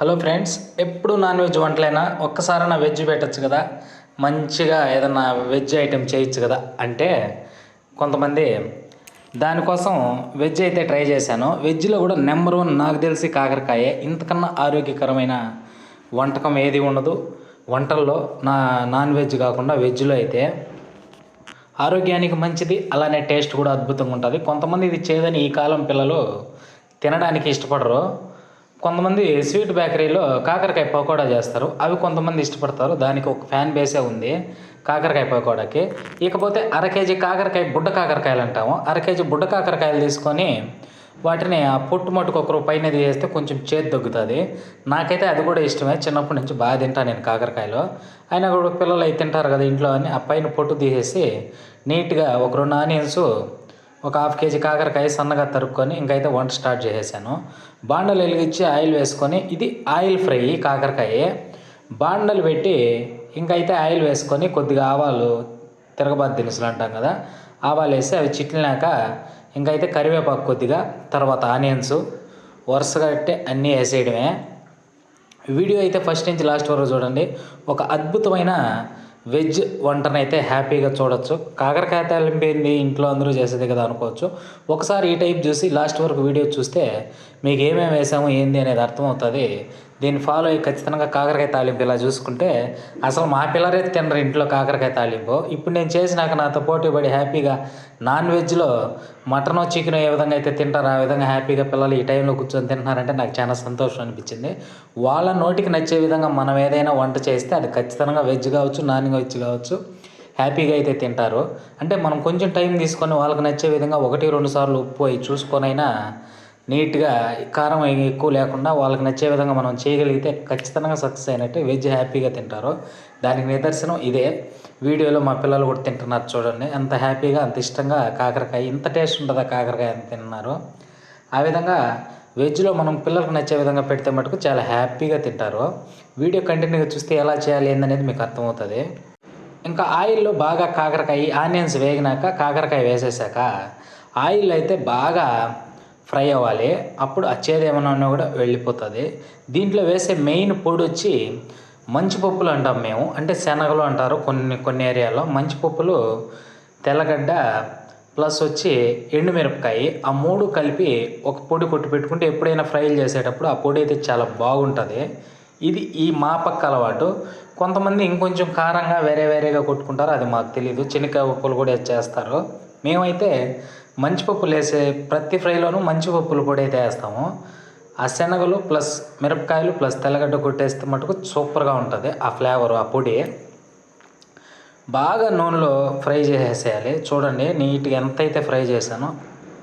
Hello friends ఎప్పుడు non veg వంటలైనా ఒక్కసారైనా వెజ్ పెట్టచ్చు కదా? మంచిగా ఏదన్నా వెజ్ ఐటెం చేయొచ్చు కదా? అంటే కొంతమంది దానికోసం వెజ్ అయితే ట్రై చేశాను. వెజ్లో కూడా నెంబర్ వన్ నాకు తెలిసి కాకరకాయే. ఇంతకన్నా ఆరోగ్యకరమైన వంటకం ఏది ఉండదు. వంటల్లో నా నాన్ వెజ్ కాకుండా వెజ్లో అయితే ఆరోగ్యానికి మంచిది అలానే టేస్ట్ కూడా అద్భుతంగా ఉంటుంది. కొంతమంది ఇది చేయదని ఈ కాలం పిల్లలు తినడానికి ఇష్టపడరు. కొంతమంది స్వీట్ బేకరీలో కాకరకాయ పకోడా చేస్తారు. అవి కొంతమంది ఇష్టపడతారు. దానికి ఒక ఫ్యాన్ బేసే ఉంది కాకరకాయ పకోడాకి. ఇకపోతే అర కేజీ కాకరకాయ బుడ్డ కాకరకాయలు అంటాము. అర కేజీ బుడ్డ కాకరకాయలు తీసుకొని వాటిని ఆ పొట్టు మట్టుకు ఒక పైన తీసేస్తే కొంచెం చేతి దగ్గుతుంది నాకైతే అది కూడా ఇష్టమే. చిన్నప్పటి నుంచి బాగా తింటాను నేను కాకరకాయలు. అయినా కూడా పిల్లలు అయితే తింటారు కదా ఇంట్లో అని ఆ పైన పొట్టు తీసేసి నీట్గా ఒక రెండు ఆనియన్స్ ఒక హాఫ్ కేజీ కాకరకాయ సన్నగా తరుక్కొని ఇంకైతే వంట స్టార్ట్ చేసేసాను. బాండలు వెలిగించి ఆయిల్ వేసుకొని ఇది ఆయిల్ ఫ్రై కాకరకాయ. బాండలు పెట్టి ఇంకైతే ఆయిల్ వేసుకొని కొద్దిగా ఆవాలు తిరగబాతు దినుసులు అంటాం కదా ఆవాలు వేసి అవి చిట్లినాక ఇంకైతే కరివేపాకు కొద్దిగా తర్వాత ఆనియన్స్ వరుసగా పెట్టి అన్నీ వేసేయడమే. వీడియో అయితే ఫస్ట్ నుంచి లాస్ట్ వరకు చూడండి. ఒక అద్భుతమైన వెజ్ వంటనైతే అయితే హ్యాపీగా చూడొచ్చు. కాకరకాయ తాలింపేంది ఇంట్లో అందరూ చేసేది కదా అనుకోవచ్చు. ఒకసారి ఈ టైప్ చూసి లాస్ట్ వరకు వీడియో చూస్తే మీకు ఏమేమి వేసాము ఏంది అనేది అర్థమవుతుంది. దీన్ని ఫాలో అయ్యి ఖచ్చితంగా కాకరకాయ తాలింపు ఇలా చూసుకుంటే అసలు మా పిల్లరే తినరు ఇంట్లో కాకరకాయ తాలింపు. ఇప్పుడు నేను చేసినాక నాతో పోటీ పడి హ్యాపీగా నాన్ వెజ్లో మటన్ చికెన్ ఏ విధంగా అయితే తింటారో ఆ విధంగా హ్యాపీగా పిల్లలు ఈ టైంలో కూర్చొని తింటున్నారంటే నాకు చాలా సంతోషం అనిపించింది. వాళ్ళ నోటికి నచ్చే విధంగా మనం ఏదైనా వంట చేస్తే అది ఖచ్చితంగా వెజ్ కావచ్చు నాన్ వెజ్ కావచ్చు హ్యాపీగా అయితే తింటారు. అంటే మనం కొంచెం టైం తీసుకొని వాళ్ళకి నచ్చే విధంగా ఒకటి రెండు సార్లు ఉప్పు అయి చూసుకొనైనా నీట్గా కారం ఎక్కువ లేకుండా వాళ్ళకి నచ్చే విధంగా మనం చేయగలిగితే ఖచ్చితంగా సక్సెస్ అయినట్టు వెజ్ హ్యాపీగా తింటారు. దానికి నిదర్శనం ఇదే. వీడియోలో మా పిల్లలు కూడా తింటున్నారు చూడండి. అంత హ్యాపీగా అంత ఇష్టంగా కాకరకాయ ఇంత టేస్ట్ ఉంటుందా కాకరకాయ అని తిన్నారు. ఆ విధంగా వెజ్లో మనం పిల్లలకు నచ్చే విధంగా పెడితే మటుకు చాలా హ్యాపీగా తింటారు. వీడియో కంటిన్యూగా చూస్తే ఎలా చేయాలి ఏందనేది మీకు అర్థమవుతుంది. ఇంకా ఆయిల్లో బాగా కాకరకాయ ఆనియన్స్ వేగినాక కాకరకాయ వేసేసాక ఆయిల్ అయితే బాగా ఫ్రై అవ్వాలి. అప్పుడు ఆ చేదు ఏమన్నా ఉన్నా కూడా వెళ్ళిపోతుంది. దీంట్లో వేసే మెయిన్ పొడి వచ్చి మంచి పప్పులు అంటాం మేము. అంటే శనగలు అంటారు కొన్ని కొన్ని ఏరియాలో. మంచి పప్పులు తెల్లగడ్డ ప్లస్ వచ్చి ఎండుమిరపకాయ. ఆ మూడు కలిపి ఒక పొడి కొట్టి పెట్టుకుంటే ఎప్పుడైనా ఫ్రైలు చేసేటప్పుడు ఆ పొడి అయితే చాలా బాగుంటుంది. ఇది ఈ మా పక్క అలవాటు. కొంతమంది ఇంకొంచెం కారంగా వేరే వేరేగా కొట్టుకుంటారు. అది మాకు తెలియదు శనగకాయ పప్పులు కూడా చేస్తారు. మేమైతే మంచి పప్పులు వేసే ప్రతి ఫ్రైలోనూ మంచి పప్పులు కూడా అయితే వేస్తాము. ఆ శనగలు ప్లస్ మిరపకాయలు ప్లస్ తెల్లగడ్డ కొట్టేస్తే మటుకు సూపర్గా ఉంటుంది ఆ ఫ్లేవర్ ఆ పొడి. బాగా నూనెలో ఫ్రై చేసేసేయాలి చూడండి నీట్గా ఎంత అయితే ఫ్రై చేశానో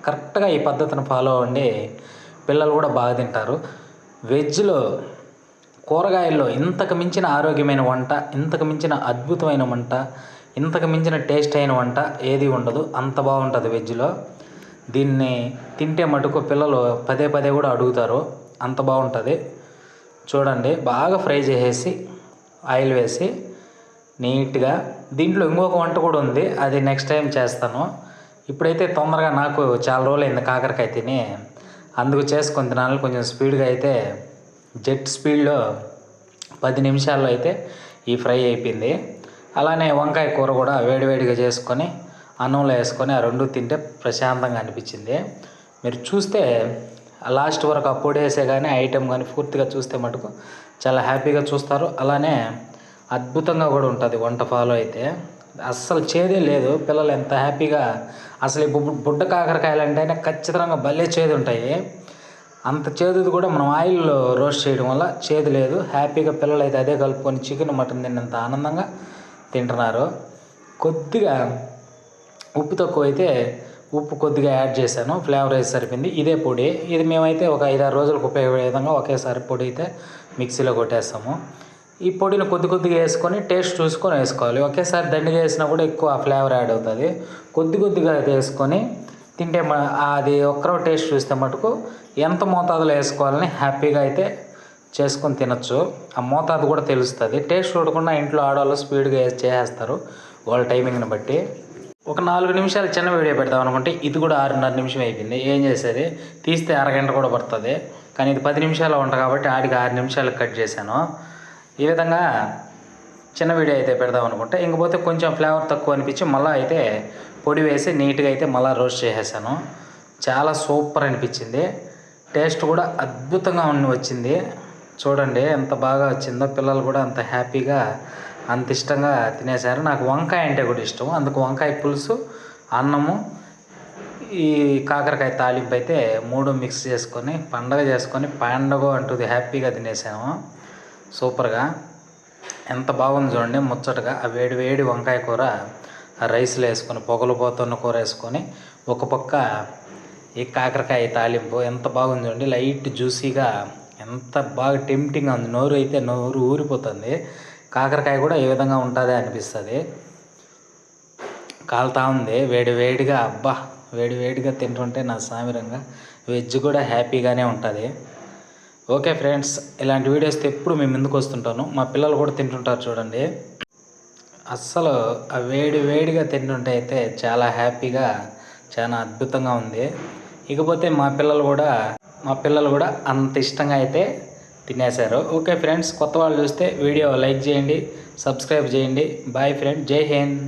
కరెక్ట్గా ఈ పద్ధతిని ఫాలో అవ్వండి. పిల్లలు కూడా బాగా తింటారు. వెజ్లో కూరగాయల్లో ఇంతకు మించిన ఆరోగ్యమైన వంట ఇంతకు మించిన అద్భుతమైన వంట ఇంతకు మించిన టేస్ట్ అయిన వంట ఏది ఉండదు అంత బాగుంటుంది వెజ్లో. దీన్ని తింటే మటుకు పిల్లలు పదే పదే కూడా అడుగుతారు అంత బాగుంటుంది. చూడండి బాగా ఫ్రై చేసేసి ఆయిల్ వేసి నీట్గా. దీంట్లో ఇంకొక వంట కూడా ఉంది అది నెక్స్ట్ టైం చేస్తాను. ఇప్పుడైతే తొందరగా నాకు చాలా రోజులు అయింది కాకరకాయ తిని. అందుకు చేసుకొని తినాలి కొంచెం స్పీడ్గా అయితే జెట్ స్పీడ్లో పది నిమిషాల్లో అయితే ఈ ఫ్రై అయిపోయింది. అలానే వంకాయ కూర కూడా వేడివేడిగా చేసుకొని అన్నంలో వేసుకొని ఆ రెండు తింటే ప్రశాంతంగా అనిపించింది. మీరు చూస్తే లాస్ట్ వరకు ఆ పొడి వేసే కానీ ఐటెం కానీ పూర్తిగా చూస్తే మటుకు చాలా హ్యాపీగా చూస్తారు. అలానే అద్భుతంగా కూడా ఉంటుంది వంట ఫాలో అయితే. అస్సలు చేదే లేదు. పిల్లలు ఎంత హ్యాపీగా అసలు ఈ బుడ్డ కాకరకాయలు అంటేనే ఖచ్చితంగా భలే చేదు ఉంటాయి. అంత చేదుది కూడా మనం ఆయిల్లో రోస్ట్ చేయడం వల్ల చేదు లేదు. హ్యాపీగా పిల్లలు అయితే అదే కలుపుకొని చికెన్ మటన్ తిన్నంత ఆనందంగా తింటున్నారు. కొద్దిగా ఉప్పు తక్కువ అయితే ఉప్పు కొద్దిగా యాడ్ చేశాను. ఫ్లేవర్ అయితే సరిపోయింది. ఇదే పొడి. ఇది మేమైతే ఒక ఐదారు రోజులకు ఉపయోగపడే విధంగా ఒకేసారి పొడి అయితే మిక్సీలో కొట్టేస్తాము. ఈ పొడిని కొద్ది కొద్దిగా వేసుకొని టేస్ట్ చూసుకొని వేసుకోవాలి. ఒకేసారి దండిగా వేసినా కూడా ఎక్కువ ఫ్లేవర్ యాడ్ అవుతుంది. కొద్ది కొద్దిగా వేసుకొని తింటే అది ఒక్కరో టేస్ట్ చూస్తే మటుకు ఎంత మోతాదులో వేసుకోవాలని హ్యాపీగా అయితే చేసుకొని తినచ్చు. ఆ మోతాదు కూడా తెలుస్తుంది. టేస్ట్ చూడకుండా ఇంట్లో ఆడవాళ్ళు స్పీడ్గా చేసేస్తారు వాళ్ళ టైమింగ్ని బట్టి. ఒక నాలుగు నిమిషాలు చిన్న వీడియో పెడదాం అనుకుంటే ఇది కూడా ఆరున్నర నిమిషం అయిపోయింది. ఏం చేసేది? తీస్తే అరగంట కూడా పడుతుంది. కానీ ఇది పది నిమిషాలు వంట కాబట్టి ఆడికి ఆరు నిమిషాలు కట్ చేశాను. ఈ విధంగా చిన్న వీడియో అయితే పెడదాం అనుకుంటే ఇంకపోతే కొంచెం ఫ్లేవర్ తక్కువ అనిపించి మళ్ళీ అయితే పొడి వేసి నీట్గా అయితే మళ్ళీ రోస్ట్ చేసేసాను. చాలా సూపర్ అనిపించింది. టేస్ట్ కూడా అద్భుతంగా ఉండి వచ్చింది. చూడండి ఎంత బాగా వచ్చిందో పిల్లలు కూడా అంత హ్యాపీగా అంత ఇష్టంగా తినేశారు. నాకు వంకాయ అంటే కూడా ఇష్టం. అందుకు వంకాయ పులుసు అన్నము ఈ కాకరకాయ తాలింపు అయితే మూడు మిక్స్ చేసుకొని పండగ చేసుకొని పండగ అంటుంది హ్యాపీగా తినేసాము. సూపర్గా. ఎంత బాగుంది చూడండి ముచ్చటగా. ఆ వేడి వేడి వంకాయ కూర ఆ రైస్లో వేసుకొని పొగలు పోతున్న కూర వేసుకొని ఒక పక్క ఈ కాకరకాయ తాలింపు ఎంత బాగుంది చూడండి. లైట్ జ్యూసీగా ఎంత బాగా టెంప్టింగ్ ఉంది. నోరు అయితే నోరు ఊరిపోతుంది. కాకరకాయ కూడా ఏ విధంగా ఉంటుందే అనిపిస్తుంది. కాలుతా ఉంది. వేడి వేడిగా అబ్బా వేడి వేడిగా తింటుంటే నా సామిరంగా వెజ్ కూడా హ్యాపీగానే ఉంటుంది. ఓకే ఫ్రెండ్స్ ఇలాంటి వీడియోస్ ఎప్పుడు మేము ముందుకు వస్తుంటాను. మా పిల్లలు కూడా తింటుంటారు చూడండి. అస్సలు ఆ వేడి వేడిగా తింటుంటే అయితే చాలా హ్యాపీగా చాలా అద్భుతంగా ఉంది. ఇకపోతే మా పిల్లలు కూడా మా పిల్లలు కూడా అంత ఇష్టంగా అయితే తినేశారు. ఓకే ఫ్రెండ్స్ కొత్త వాళ్ళు చూస్తే వీడియో లైక్ చేయండి సబ్స్క్రైబ్ చేయండి. Bye friend Jai Hind.